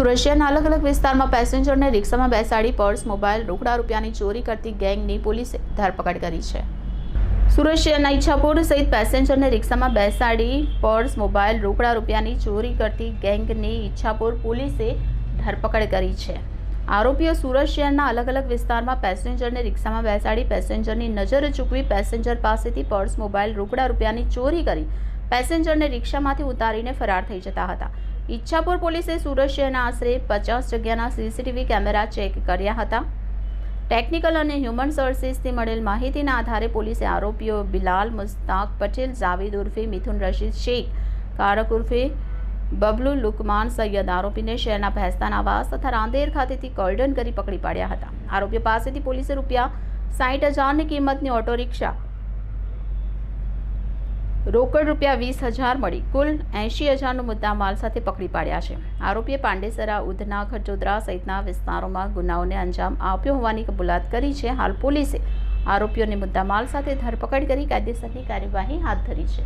સુરત શહેરના અલગ અલગ વિસ્તારમાં પેસેન્જરને રિક્ષામાં બેસાડી પર્સ, મોબાઈલ, રોકડા રૂપિયાની ચોરી કરતી ગેંગની પોલીસે ધરપકડ કરી છે. સુરત શહેરના ઈચ્છાપુર સહિત પેસેન્જરને રિક્ષામાં બેસાડી પર્સ, મોબાઈલ, રોકડા રૂપિયાની ચોરી કરતી ગેંગની ઈચ્છાપુર પોલીસે ધરપકડ કરી છે. આરોપીઓ સુરત શહેરના અલગ અલગ વિસ્તારમાં પેસેન્જરને રિક્ષામાં બેસાડી પેસેન્જરની નજર ચૂકવી પેસેન્જર પાસેથી પર્સ, મોબાઈલ, રોકડા રૂપિયાની ચોરી કરી પેસેન્જરને રિક્ષામાંથી ઉતારીને ફરાર થઈ જતા હતા. ઈચ્છાપુર પોલીસે સુરત શહેરના આશરે પચાસ જગ્યાના સીસીટીવી કેમેરા ચેક કર્યા હતા. ટેકનિકલ અને હ્યુમન સોર્સિસથી મળેલ માહિતીના આધારે પોલીસે આરોપીઓ બિલાલ મુસ્તાક પટેલ, જાવેદ ઉર્ફે મિથુન રશીદ શેખ, કારક ઉર્ફે બબલુ લુકમાન સૈયદ આરોપીને શહેરના ભેસ્તાન આવાસ તથા રાંદેર ખાતેથી કોલ્ડન કરી પકડી પાડ્યા હતા. આરોપીઓ પાસેથી પોલીસે રૂપિયા સાઠ હજારની કિંમતની ઓટો રિક્ષા રોકડ રૂપિયા વીસ હજાર મળી. કુલ એંશી હજારનો મુદ્દા માલ સાથે પકડી પાડ્યા છે. આરોપીએ પાંડેસરા, ઉધના ખજોદરા સહિતના વિસ્તારોમાં ગુનાઓને અંજામ આપ્યો હોવાની કબૂલાત કરી છે. હાલ પોલીસે આરોપીઓને મુદ્દા માલ સાથે ધરપકડ કરી કાયદેસરની કાર્યવાહી હાથ ધરી છે.